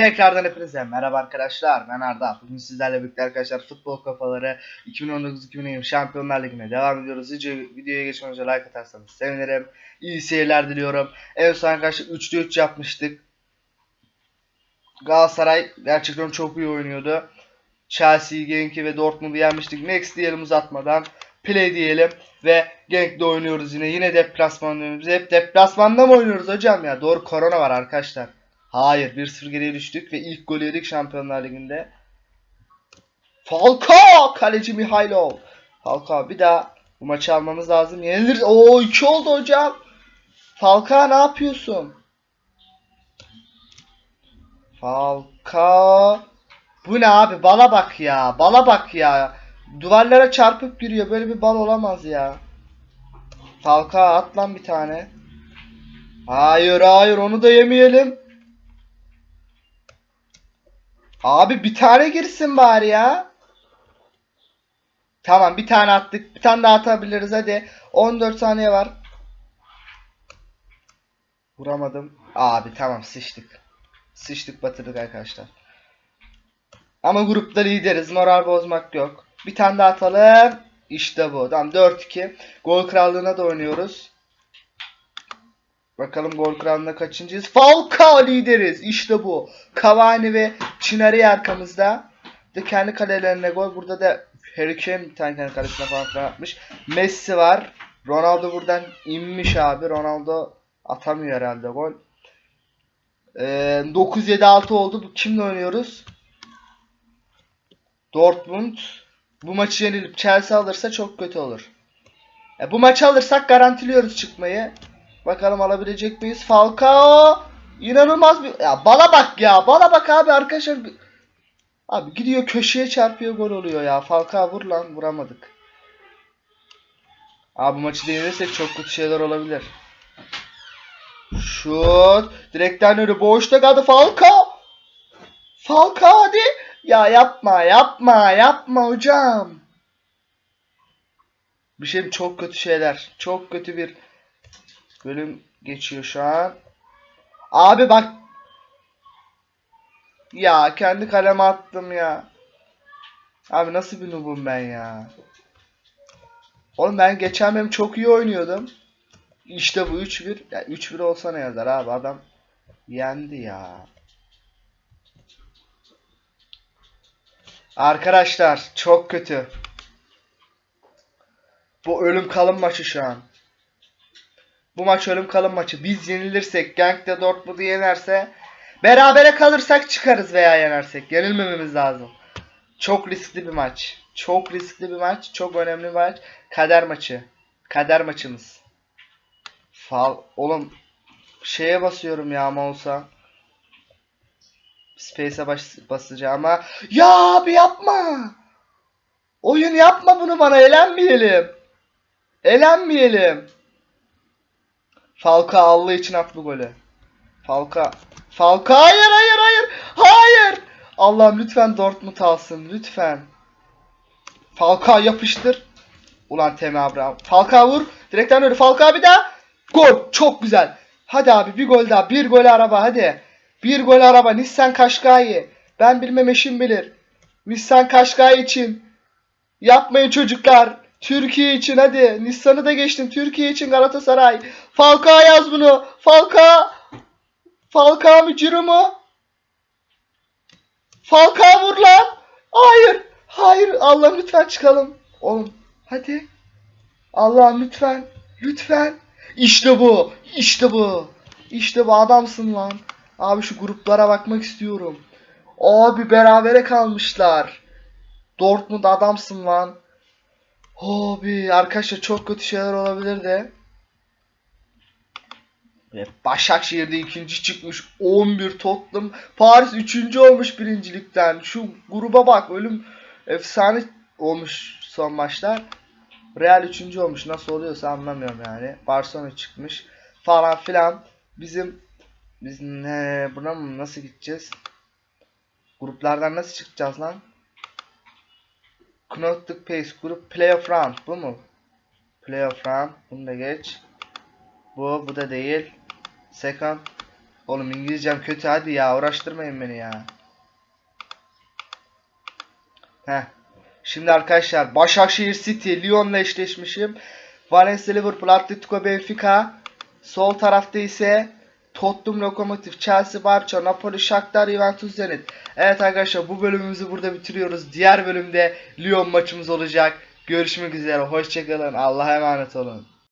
Tekrardan hepinize merhaba arkadaşlar. Ben Arda. Bugün sizlerle birlikte arkadaşlar futbol kafaları 2019-2020 Şampiyonlar Ligi'ne devam ediyoruz. Video, videoya geçmeden önce like atarsanız sevinirim. İyi seyirler diliyorum. En son arkadaşlar 3'te 3 yapmıştık. Galatasaray gerçekten çok iyi oynuyordu. Chelsea, Genk'i ve Dortmund'u yenmiştik. Next diyelim uzatmadan. Play diyelim ve Genk'de oynuyoruz yine. Yine deplasman oynuyoruz. Hep deplasmanda mı oynuyoruz hocam ya? Doğru korona var arkadaşlar. Hayır 1-0 geriye düştük ve ilk golü yedik Şampiyonlar Ligi'nde. Falcao! Kaleci Mihailov. Falcao bir daha bu maçı almamız lazım. Yenilir. Oo 2 oldu hocam. Falcao ne yapıyorsun? Falcao. Bu ne abi? Bala bak ya. Bala bak ya. Duvarlara çarpıp giriyor. Böyle bir bal olamaz ya. Falcao at lan bir tane. Hayır hayır onu da yemeyelim. Abi bir tane girsin bari ya. Tamam bir tane attık. Bir tane daha atabiliriz hadi. 14 saniye var. Vuramadım. Abi tamam sıçtık. Sıçtık batırdık arkadaşlar. Ama grupta lideriz. Moral bozmak yok. Bir tane daha atalım. İşte bu. Tamam 4-2. Gol krallığına da oynuyoruz. Bakalım gol kralında kaçıncıyız? Falcao lideriz. İşte bu. Cavani ve Çinari arkamızda. De kendi kalelerine gol. Burada da Harry Kane bir tane kendi kalesine falan atmış. Messi var. Ronaldo buradan inmiş abi. Ronaldo atamıyor herhalde gol. Ee, 9-7-6 oldu. Kimle oynuyoruz? Dortmund. Bu maçı yenilip Chelsea alırsa çok kötü olur. E, bu maçı alırsak garantiliyoruz çıkmayı. Bakalım alabilecek miyiz? Falcao inanılmaz bir ya bala bak ya bala bak abi arkadaşlar abi gidiyor köşeye çarpıyor gol oluyor ya Falcao vur lan vuramadık. Abi maçı denilirsek çok kötü şeyler olabilir. Şut direkten öyle boşta kaldı Falcao. Falcao hadi. Ya yapma yapma yapma hocam. Bir şey çok kötü şeyler. Çok kötü bir bölüm geçiyor şu an. Abi bak. Ya kendi kaleme attım ya. Abi nasıl bir noobum ben ya. Oğlum ben geçen bölüm çok iyi oynuyordum. İşte bu 3-1. Ya 3-1 olsa ne yazar abi adam yendi ya. Arkadaşlar çok kötü. Bu ölüm kalım maçı şu an. Bu maç ölüm kalım maçı. Biz yenilirsek, Genk de Dortmund'u yenerse, berabere kalırsak çıkarız veya yenersek. Yenilmememiz lazım. Çok riskli bir maç. Çok riskli bir maç. Çok önemli bir maç. Kader maçı. Kader maçımız. Fal. Oğlum şeye basıyorum ya mouse'a. Space'e bas basacağım ama ya abi yapma. Oyun yapma bunu bana elenmeyelim. Elenmeyelim. Falka Allah için at golü. Falka. Falka hayır hayır hayır. Hayır. Allah'ım lütfen Dortmund alsın lütfen. Falka yapıştır. Ulan Temi Abraham. Falka vur. Direkten öyle Falka bir daha. Gol. Çok güzel. Hadi abi bir gol daha. Bir gol araba hadi. Bir gol araba. Nissan Kaşkay'ı. Ben bilmem eşim bilir. Nissan Kaşkay için. Yapmayın çocuklar. Türkiye için hadi. Nissan'ı da geçtim. Türkiye için Galatasaray. Falcao yaz bunu. Falcao. Falcao mı Ciro mu? Falcao vur lan. Hayır. Hayır. Allah'ım lütfen çıkalım. Oğlum hadi. Allah'ım lütfen. Lütfen. İşte bu. İşte bu. İşte bu adamsın lan. Abi şu gruplara bakmak istiyorum. Abi berabere kalmışlar. Dortmund adamsın lan. Abi arkadaşlar çok kötü şeyler olabilir de. Ve Başakşehir'de ikinci çıkmış 11 Tottenham. Paris üçüncü olmuş birincilikten. Şu gruba bak ölüm efsane olmuş son maçlar. Real üçüncü olmuş nasıl oluyorsa anlamıyorum yani. Barcelona çıkmış falan filan. Bizim biz ne buna mı nasıl gideceğiz? Gruplardan nasıl çıkacağız lan? Knockout Pace grup Playoff Round bu mu? Playoff Round bunu da geç. Bu bu da değil. Second Oğlum İngilizcem kötü hadi ya uğraştırmayın beni ya. Heh. Şimdi arkadaşlar Başakşehir City Lyon'la eşleşmişim. Valencia Liverpool Atletico Benfica. Sol tarafta ise Tottenham Lokomotiv Chelsea Barça Napoli Shakhtar Juventus Zenit. Evet arkadaşlar bu bölümümüzü burada bitiriyoruz. Diğer bölümde Lyon maçımız olacak. Görüşmek üzere. Hoşçakalın. Allah'a emanet olun.